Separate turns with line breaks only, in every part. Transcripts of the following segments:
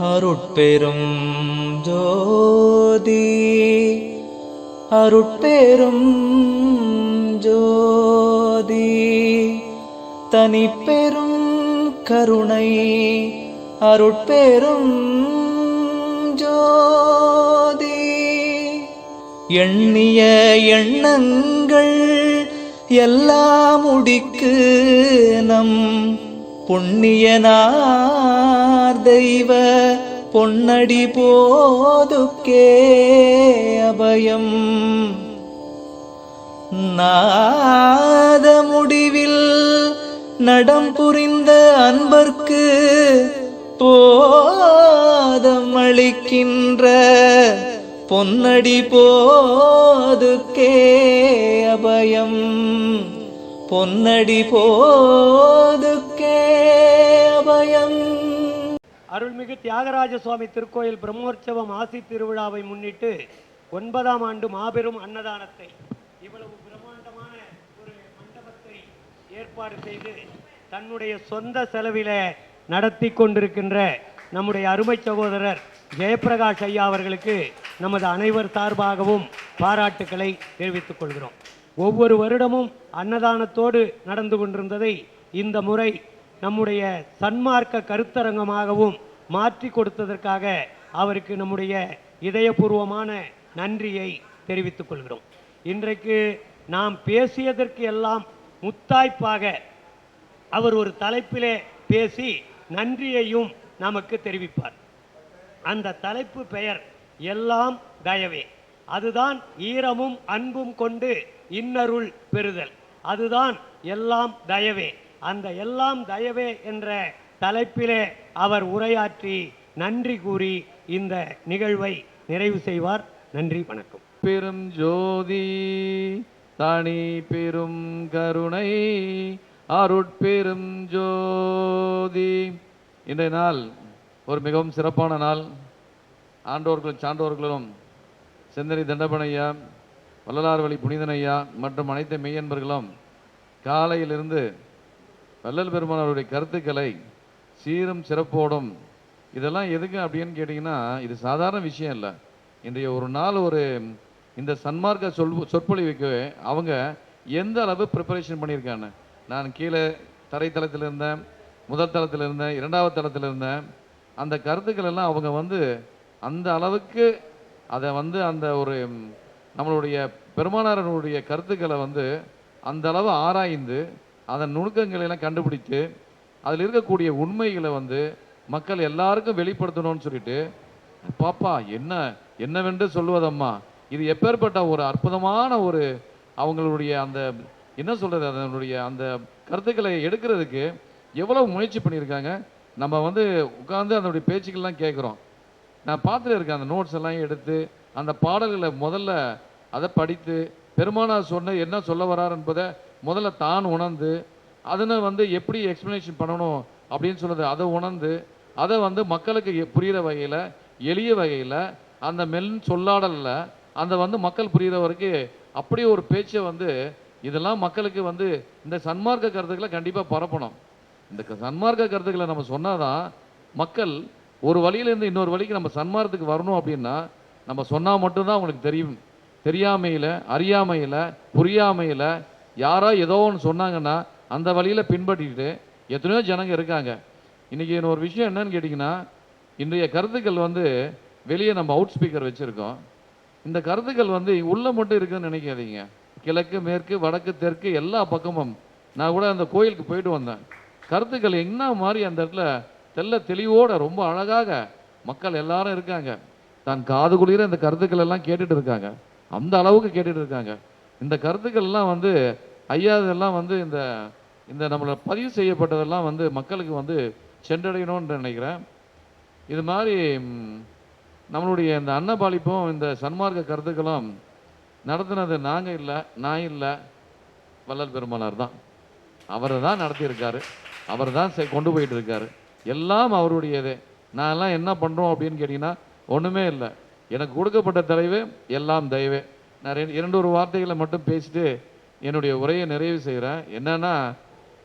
அருட்பெரும் ஜோதி அருட்பெரும் ஜோதி தனிப்பெரும் கருணை அருட்பெரும் ஜோதி. எண்ணிய எண்ணங்கள் எல்லாம் முடிக்கு நம் புண்ணியனா பொன்னார் தெய்வ பொன்னடி போதுக்கே அபயம். நாத முடிவில் நடம் புரிந்த அன்பர்க்கு போதம் அளிக்கின்ற பொன்னடி போதுக்கே அபயம். பொன்னடி போது
அருள்மிகு தியாகராஜ சுவாமி திருக்கோயில் பிரம்மோற்சவம் ஆசி திருவிழாவை முன்னிட்டு ஒன்பதாம் ஆண்டு மாபெரும் அன்னதானத்தை இவ்வளவு பிரம்மாண்டமான ஒரு மண்டபத்தை ஏற்பாடு செய்து தன்னுடைய சொந்த செலவில நடத்தி கொண்டிருக்கின்ற நம்முடைய அருமை சகோதரர் ஜெயப்பிரகாஷ் ஐயா அவர்களுக்கு நமது அனைவர் சார்பாகவும் பாராட்டுக்களை தெரிவித்துக் கொள்கிறோம். ஒவ்வொரு வருடமும் அன்னதானத்தோடு நடந்து கொண்டிருந்ததை இந்த முறை நம்முடைய சன்மார்க்க கருத்தரங்கமாகவும் மாற்றி கொடுத்ததற்காக அவருக்கு நம்முடைய இதயபூர்வமான நன்றியை தெரிவித்துக் கொள்கிறோம். இன்றைக்கு நாம் பேசியதற்கு எல்லாம் முத்தாய்ப்பாக அவர் ஒரு தலைப்பிலே பேசி நன்றியையும் நமக்கு தெரிவிப்பார். அந்த தலைப்பு பெயர் எல்லாம் தயவே. அதுதான் ஈரமும் அன்பும் கொண்டு இன்னருள் பெறுதல். அதுதான் எல்லாம் தயவே. அந்த எல்லாம் தயவே என்ற தலைப்பிலே அவர் உரையாற்றி நன்றி கூறி இந்த நிகழ்வை நிறைவு செய்வார். நன்றி வணக்கம்.
பெரும் ஜோதி தனி பெரும் கருணை அருட்பெரும் ஜோதி. இன்றைய நாள் ஒரு மிகவும் சிறப்பான நாள். ஆண்டோர்களும் சான்றோர்களும் செந்தனை தண்டபனையா வள்ளலார் வழி புனிதனையா மற்றும் அனைத்து மெய்யன்பர்களும் காலையிலிருந்து வள்ளல் பெருமானவருடைய கருத்துக்களை சீரும் சிறப்போடும். இதெல்லாம் எதுக்கு அப்படின்னு கேட்டிங்கன்னா இது சாதாரண விஷயம் இல்லை. இன்றைய ஒரு நாள் ஒரு இந்த சன்மார்க்க சொல் சொற்பொழிவுக்கு அவங்க எந்த அளவு ப்ரிப்பரேஷன் பண்ணியிருக்காங்க? நான் கீழே தரைத்தளத்தில் இருந்தேன் முதல் தளத்தில் இருந்தேன் இரண்டாவது தளத்தில் இருந்தேன். அந்த கருத்துக்கள் எல்லாம் அவங்க வந்து அந்த அளவுக்கு அதை வந்து அந்த ஒரு நம்மளுடைய பெருமானாரனுடைய கருத்துக்களை வந்து அந்த அளவு ஆராய்ந்து அதன் நுணுக்கங்களை எல்லாம் கண்டுபிடித்து அதில் இருக்கக்கூடிய உண்மைகளை வந்து மக்கள் எல்லாருக்கும் வெளிப்படுத்தணும்னு சொல்லிட்டு பாப்பா என்ன என்னவென்று சொல்லுவதம்மா? இது எப்பேற்பட்ட ஒரு அற்புதமான ஒரு அவங்களுடைய அந்த என்ன சொல்கிறது அதனுடைய அந்த கருத்துக்களை எடுக்கிறதுக்கு எவ்வளவு முயற்சி பண்ணியிருக்காங்க. நம்ம வந்து உட்காந்து அதனுடைய பேச்சுக்கள்லாம் கேட்குறோம். நான் பார்த்துட்டு இருக்கேன் அந்த நோட்ஸ் எல்லாம் எடுத்து அந்த பாடல்களை முதல்ல அதை படித்து பெருமானார் சொன்ன என்ன சொல்ல வரார் என்பதை முதல்ல தான் உணர்ந்து அதனை வந்து எப்படி எக்ஸ்பிளனேஷன் பண்ணணும் அப்படின்னு சொன்னது அதை உணர்ந்து அதை வந்து மக்களுக்கு எ- வகையில் எளிய வகையில் அந்த மெல் சொல்லாடலில் அந்த வந்து மக்கள் புரிகிற வரைக்கும் அப்படியே ஒரு பேச்சை வந்து இதெல்லாம் மக்களுக்கு வந்து இந்த சன்மார்க்க கருத்துக்களை கண்டிப்பாக பரப்பணும். இந்த சன்மார்க்க கருத்துக்களை நம்ம சொன்னால் தான் மக்கள் ஒரு வழியிலேருந்து இன்னொரு வழிக்கு நம்ம சன்மார்க்கத்துக்கு வரணும் அப்படின்னா நம்ம சொன்னால் மட்டும்தான் அவங்களுக்கு தெரியும். தெரியாமையில் அறியாமையில் புரியாமையில் யாரோ ஏதோ ஒன்று சொன்னாங்கன்னா அந்த வழியில் பின்பற்றிக்கிட்டு எத்தனையோ ஜனங்க இருக்காங்க. இன்றைக்கி ஒரு விஷயம் என்னன்னு கேட்டிங்கன்னா இன்றைய கருத்துக்கள் வந்து வெளியே நம்ம அவுட் ஸ்பீக்கர் வச்சுருக்கோம். இந்த கருத்துக்கள் வந்து உள்ளே மட்டும் இருக்குன்னு நினைக்காதீங்க. கிழக்கு மேற்கு வடக்கு தெற்கு எல்லா பக்கமும் நான் கூட அந்த கோயிலுக்கு போயிட்டு வந்தேன். கருத்துக்கள் என்ன மாதிரி அந்த இடத்துல தெள்ள தெளிவோட ரொம்ப அழகாக மக்கள் எல்லாரும் இருக்காங்க. தான் காது குளிர இந்த கருத்துக்கள் எல்லாம் கேட்டுட்டு இருக்காங்க. அந்த அளவுக்கு கேட்டுட்டு இருக்காங்க. இந்த கருத்துக்கள்லாம் வந்து ஐயா இதெல்லாம் வந்து இந்த இந்த நம்மளை பதிவு செய்யப்பட்டதெல்லாம் வந்து மக்களுக்கு வந்து சென்றடையணும்னு நினைக்கிறேன். இது மாதிரி நம்மளுடைய இந்த அன்னபாலிப்பும் இந்த சன்மார்க்க கருத்துக்களும் நடத்தினது நாங்கள் இல்லை நான் இல்லை வள்ளல் பெருமானார் தான். அவர் தான் நடத்தியிருக்காரு. அவர் தான் கொண்டு போயிட்டு இருக்காரு எல்லாம் அவருடையதே. நான்லாம் என்ன பண்ணுறோம் அப்படின்னு கேட்டிங்கன்னா ஒன்றுமே இல்லை. எனக்கு கொடுக்கப்பட்ட தலைவு எல்லாம் தயவே. நான் ரெண்டு இரண்டு ஒரு வார்த்தைகளை மட்டும் பேசிட்டு என்னுடைய உரையை நிறைவு செய்கிறேன் என்னென்னா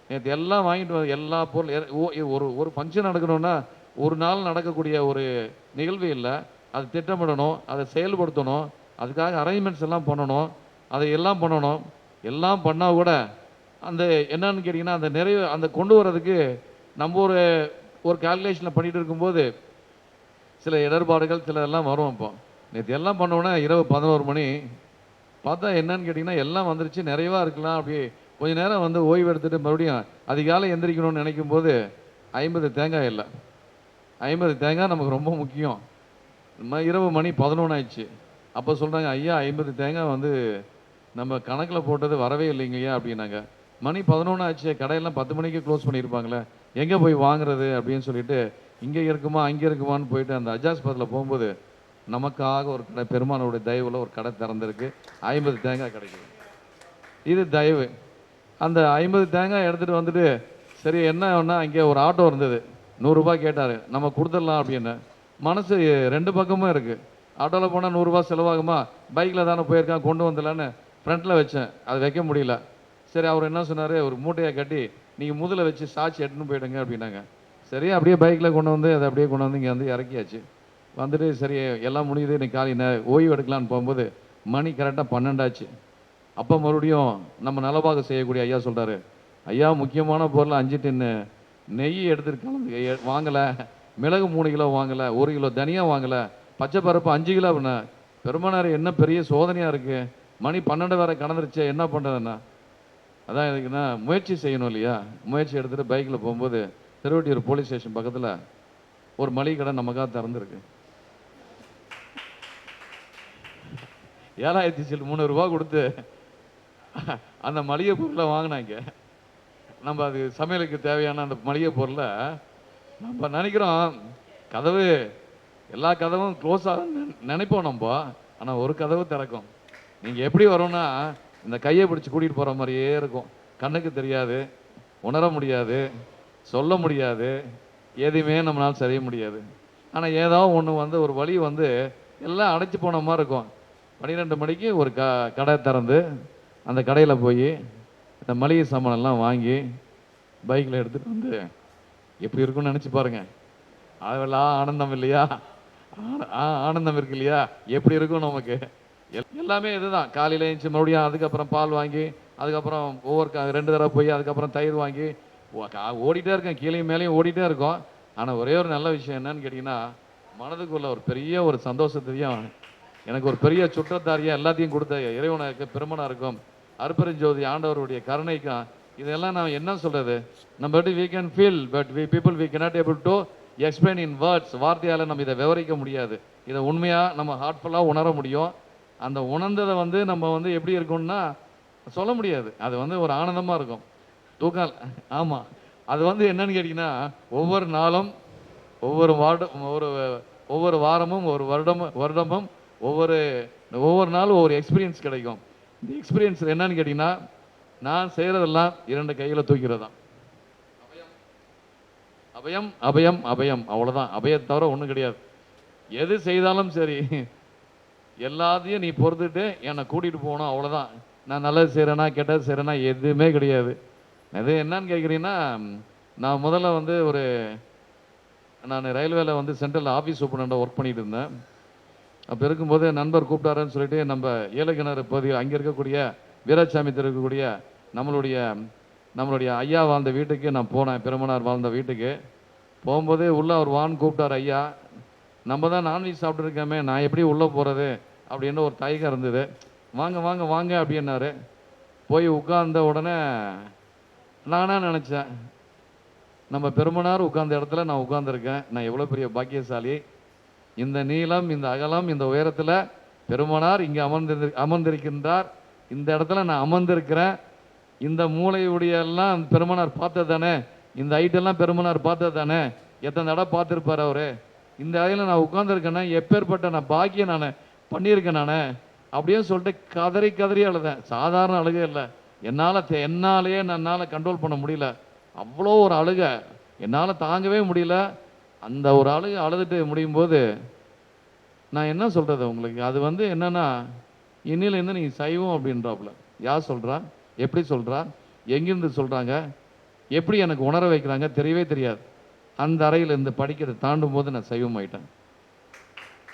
நேற்று எல்லாம் வாங்கிட்டு வந்து எல்லா பொருள் ஓ- ஒரு ஒரு ஃபங்க்ஷன் நடக்கணும்னா ஒரு நாள் நடக்கக்கூடிய ஒரு நிகழ்வு இல்லை. அது திட்டமிடணும் அதை செயல்படுத்தணும் அதுக்காக அரேஞ்ச்மெண்ட்ஸ் எல்லாம் பண்ணணும் அதை எல்லாம் பண்ணணும். எல்லாம் பண்ணால் கூட அந்த என்னன்னு கேட்டிங்கன்னா அந்த நிறைவு அந்த கொண்டு வர்றதுக்கு நம்ம ஒரு ஒரு கால்குலேஷனில் பண்ணிகிட்டு இருக்கும்போது சில இடர்பாடுகள் சில எல்லாம் வரும் இப்போ நேற்று எல்லாம் பண்ணோன்னே இரவு பதினோரு மணி பார்த்தா என்னன்னு கேட்டிங்கன்னா எல்லாம் வந்துருச்சு நிறைவாக இருக்கலாம் அப்படி கொஞ்ச நேரம் வந்து ஓய்வு எடுத்துகிட்டு மறுபடியும் அதிகாலை எந்திரிக்கணும்னு நினைக்கும் போது ஐம்பது தேங்காய் இல்லை. ஐம்பது தேங்காய் நமக்கு ரொம்ப முக்கியம். இரவு மணி பதினொன்று ஆயிடுச்சு. அப்போ சொல்கிறாங்க ஐயா ஐம்பது தேங்காய் வந்து நம்ம கணக்கில் போட்டது வரவே இல்லைங்கய்யா அப்படின்னாங்க. மணி பதினொன்று ஆச்சு கடையெல்லாம் பத்து மணிக்கு க்ளோஸ் பண்ணியிருப்பாங்களே எங்கே போய் வாங்குறது? அப்படின்னு சொல்லிட்டு இங்கே இருக்குமா அங்கே இருக்குமான்னு போயிட்டு அந்த அஜாஸ்பத்தில் போகும்போது நமக்காக ஒரு கடை பெருமானோட தயவில் ஒரு கடை திறந்திருக்கு. ஐம்பது தேங்காய் கிடைக்குது. இது தயவு. அந்த ஐம்பது தேங்காய் எடுத்துகிட்டு வந்துட்டு சரி என்ன ஒன்றா அங்கே ஒரு ஆட்டோ இருந்தது. நூறுரூபா கேட்டார். நம்ம கொடுத்துடலாம் அப்படின்னு. மனசு ரெண்டு பக்கமும் இருக்குது ஆட்டோவில் போனால் நூறுரூவா செலவாகுமா? பைக்கில் தானே போயிருக்கான் கொண்டு வந்துடலான்னு ஃப்ரண்ட்டில் வச்சேன். அது வைக்க முடியல. சரி அவர் என்ன சொன்னார்? ஒரு மூட்டையை கட்டி நீங்கள் முதல்ல வச்சு சாட்சி எடுத்துன்னு போயிடுங்க அப்படின்னாங்க. சரி அப்படியே பைக்கில் கொண்டு வந்து அதை அப்படியே கொண்டு வந்து இங்கே வந்து இறக்கியாச்சு. வந்துட்டு சரி எல்லாம் முடியுது இன்னைக்கு காலை ஓய்வு எடுக்கலான்னு போகும்போது மணி கரெக்டாக பன்னெண்டாச்சு. அப்போ மறுபடியும் நம்ம நலபாக செய்யக்கூடிய ஐயா சொல்கிறாரு ஐயா முக்கியமான பொருள் அஞ்சு டின்னு நெய் எடுத்துட்டு வாங்கலை மிளகு மூணு கிலோ வாங்கலை ஒரு கிலோ தனியாக வாங்கலை பச்சை பருப்பு அஞ்சு கிலோ அப்படின்னா பெருமானார் என்ன பெரிய சோதனையாக இருக்குது மணி பன்னெண்டு வேற கடந்துருச்சு என்ன பண்ணுறதுண்ணா அதான் இதுக்குன்னா முயற்சி செய்யணும் இல்லையா? முயற்சி எடுத்துகிட்டு பைக்கில் போகும்போது திருவட்டியூர் போலீஸ் ஸ்டேஷன் பக்கத்தில் ஒரு மளிகை கடை நமக்காக திறந்துருக்கு. ஏழாயிரத்தி சில் மூணு ரூபா கொடுத்து அந்த மளிகை பொருளை வாங்கினாங்க. நம்ம அது சமையலுக்கு தேவையான அந்த மளிகை பொருளை நம்ம நினைக்கிறோம். கதவு எல்லா கதவும் க்ளோஸ் ஆகும் நினைப்போம் நம்ம. ஆனால் ஒரு கதவு திறக்கும். நீங்கள் எப்படி வரும்னா இந்த கையை பிடிச்சி கூட்டிகிட்டு போகிற மாதிரியே இருக்கும். கண்ணுக்கு தெரியாது உணர முடியாது சொல்ல முடியாது எதுவுமே நம்மளால் செய்ய முடியாது. ஆனால் ஏதோ ஒன்று வந்து ஒரு வழி வந்து எல்லாம் அடைச்சி போன மாதிரி இருக்கும். பன்னிரெண்டு மணிக்கு ஒரு க கடை திறந்து அந்த கடையில் போய் இந்த மளிகை சாமானெல்லாம் வாங்கி பைக்கில் எடுத்துகிட்டு வந்து எப்படி இருக்கும்னு நினச்சி பாருங்கள் அதெல்லாம் ஆனந்தம் இல்லையா? ஆ- ஆனந்தம் இருக்கு இல்லையா? எப்படி இருக்கும் நமக்கு? எல்- எல்லாமே இதுதான். காலையில் எழுந்துச்சு மறுபடியும் அதுக்கப்புறம் பால் வாங்கி அதுக்கப்புறம் ஒவ்வொரு ரெண்டு தடவை போய் அதுக்கப்புறம் தயிர் வாங்கி ஓ- கா- ஓடிட்டே இருக்கேன் கீழேயும் மேலேயும் ஓடிட்டே இருக்கோம். ஆனால் ஒரே ஒரு நல்ல விஷயம் என்னன்னு கேட்டிங்கன்னா மனதுக்குள்ள ஒரு பெரிய ஒரு சந்தோஷத்தையும் எனக்கு ஒரு பெரிய சுற்றத்தாரியாக எல்லாத்தையும் கொடுத்த இறைவனுக்கு பெருமனாக இருக்கும் அருப்பெருஞ்சோதி ஆண்டவருடைய கருணைக்கும் இதெல்லாம் நான் என்ன சொல்கிறது நம்ம we can feel but we people we cannot able to explain in words வார்த்தையால் நம்ம இதை விவரிக்க முடியாது. இதை உண்மையாக நம்ம ஹார்ட்ஃபுல்லாக உணர முடியும். அந்த உணர்ந்ததை வந்து நம்ம வந்து எப்படி இருக்கும்னா சொல்ல முடியாது. அது வந்து ஒரு ஆனந்தமாக இருக்கும். தூக்கம் ஆமாம் அது வந்து என்னன்னு கேட்டிங்கன்னா ஒவ்வொரு நாளும் ஒவ்வொரு வார்டு ஒவ்வொரு ஒவ்வொரு வாரமும் ஒரு வருடமும் வருடமும் ஒவ்வொரு ஒவ்வொரு நாளும் ஒவ்வொரு எக்ஸ்பீரியன்ஸ் கிடைக்கும். இந்த எக்ஸ்பீரியன்ஸ் என்னன்னு கேட்டிங்கன்னா நான் செய்கிறதெல்லாம் இரண்டு கையில் தூக்கிறது தான் அபயம் அபயம் அபயம். அவ்வளோதான் அபயத்தை தவிர ஒன்றும் கிடையாது. எது செய்தாலும் சரி. எல்லாத்தையும் நீ பொறுத்துட்டு என்னை கூட்டிகிட்டு போகணும். அவ்வளோதான் நான் நல்லது செய்கிறேனா கெட்டது செய்கிறேனா எதுவுமே கிடையாது. அது என்னன்னு கேட்குறீங்கன்னா நான் முதல்ல வந்து ஒரு நான் ரயில்வேல வந்து சென்ட்ரல் ஆஃபீஸ் சூப்பரண்டாக ஒர்க் பண்ணிட்டு இருந்தேன். அப்போ இருக்கும்போது நண்பர் கூப்பிட்டாருன்னு சொல்லிட்டு நம்ம ஏலகிணறு பகுதி அங்கே இருக்கக்கூடிய வீராசாமி இருக்கக்கூடிய நம்மளுடைய நம்மளுடைய ஐயா வாழ்ந்த வீட்டுக்கு நான் போனேன் பெருமனார் வாழ்ந்த வீட்டுக்கு. போகும்போதே உள்ளே அவர் வான்னு கூப்பிட்டார் ஐயா நம்ம தான் நான்வெஜ் சாப்பிட்ருக்கோமே நான் எப்படி உள்ளே போகிறது அப்படின்னு ஒரு தயக்கம் இருந்தது. வாங்க வாங்க வாங்க அப்படின்னாரு. போய் உட்கார்ந்த உடனே நானாக நினச்சேன் நம்ம பெருமனார் உட்கார்ந்த இடத்துல நான் உட்காந்துருக்கேன் நான் எவ்வளோ பெரிய பாக்கியசாலி இந்த நீளம் இந்த அகலம் இந்த உயரத்தில் பெருமானார் இங்கே அமர்ந்திரு அமர்ந்திருக்கின்றார். இந்த இடத்துல நான் அமர்ந்திருக்கிறேன். இந்த மூளையுடைய எல்லாம் பெருமனார் பார்த்தது தானே இந்த ஹைட்டெல்லாம் பெருமனார் பார்த்தது தானே எத்தனை தடவை பார்த்துருப்பார் அவர்? இந்த அறையில் நான் உட்காந்துருக்கேனே எப்பேற்பட்ட நான் பாக்கியம் நான் பண்ணியிருக்கேன் நான் அப்படின்னு சொல்லிட்டு கதறி கதறி அழுதேன். சாதாரண அழுகை இல்லை. என்னால் என்னாலேயே என்னால் கண்ட்ரோல் பண்ண முடியல. அவ்வளோ ஒரு அழுகை. என்னால் தாங்கவே முடியல. அந்த ஒரு ஆளு அழுதுட்டு முடியும் போது நான் என்ன சொல்கிறது உங்களுக்கு? அது வந்து என்னென்னா இன்னிலேருந்து நீங்கள் சைவம் அப்படின்றாப்புல. யார் சொல்கிறா எப்படி சொல்கிறா எங்கிருந்து சொல்கிறாங்க எப்படி எனக்கு உணர வைக்கிறாங்க? தெரியவே தெரியாது. அந்த அறையிலேருந்து படிக்கிறதை தாண்டும் போது நான் சைவம் ஆயிட்டேன்.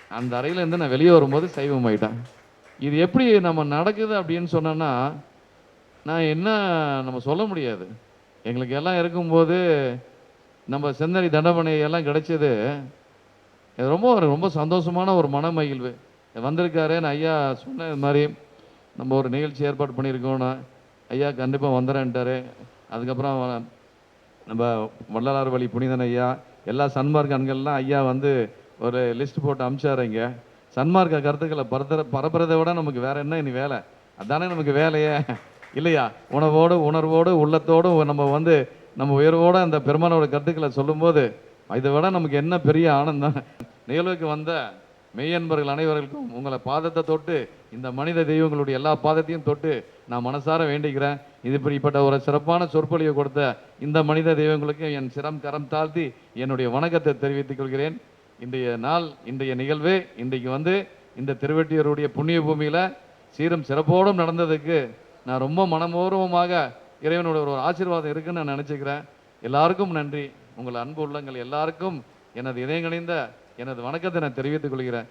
அந்த அறையிலேருந்து நான் வெளியே வரும்போது சைவம் ஆயிட்டேன். இது எப்படி நம்ம நடக்குது அப்படின்னு சொன்னோன்னா நான் என்ன நம்ம சொல்ல முடியாது. எங்களுக்கு எல்லாம் இருக்கும்போது நம்ம செந்தனி தண்டமணி எல்லாம் கிடைச்சது. இது ரொம்ப ஒரு ரொம்ப சந்தோஷமான ஒரு மன மகிழ்வு வந்திருக்காருன்னு ஐயா சொன்ன இது மாதிரி நம்ம ஒரு நிகழ்ச்சி ஏற்பாடு பண்ணியிருக்கோம்னா ஐயா கண்டிப்பாக வந்துடுறேன்ட்டாரு அதுக்கப்புறம் நம்ம வள்ளலார் வழி புனிதன் ஐயா எல்லா சன்மார்க் அண்கள்லாம் ஐயா வந்து ஒரு லிஸ்ட் போட்டு அமிச்சாரு இங்கே. சன்மார்க்க கருத்துக்களை பரத்துற பரப்புறதை விட நமக்கு வேற என்ன இனி வேலை? அதானே நமக்கு வேலையே. இல்லையா? உணவோடு உணர்வோடு உள்ளத்தோடு நம்ம வந்து நம்ம உயர்வோடு அந்த பெருமானோட கருத்துக்களை சொல்லும்போது இதை விட நமக்கு என்ன பெரிய ஆனந்தம்? நிகழ்வுக்கு வந்த மெய்யன்பர்கள் அனைவருக்கும் உங்களை பாதத்தை தொட்டு இந்த மனித தெய்வங்களுடைய எல்லா பாதத்தையும் தொட்டு நான் மனசார வேண்டிக்கிறேன். இது இப்படிப்பட்ட ஒரு சிறப்பான சொற்பொழிவை கொடுத்த இந்த மனித தெய்வங்களுக்கு என் சிரம் கரம் தாழ்த்தி என்னுடைய வணக்கத்தை தெரிவித்துக் கொள்கிறேன். இன்றைய நாள் இன்றைய நிகழ்வு இன்றைக்கு வந்து இந்த திருவெட்டியருடைய புண்ணிய பூமியில் சீரும் சிறப்போடும் நடந்ததுக்கு நான் ரொம்ப மனமூர்வமாக இறைவனோட ஒரு ஆசீர்வாதம் இருக்குன்னு நான் நினச்சிக்கிறேன். எல்லாருக்கும் நன்றி. உங்கள் அன்பு உள்ளங்கள் எல்லாருக்கும் எனது இதயங்களைந்த எனது வணக்கத்தை நான் தெரிவித்துக் கொள்கிறேன்.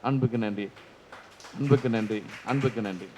அன்புக்கு நன்றி. அன்புக்கு நன்றி. அன்புக்கு நன்றி.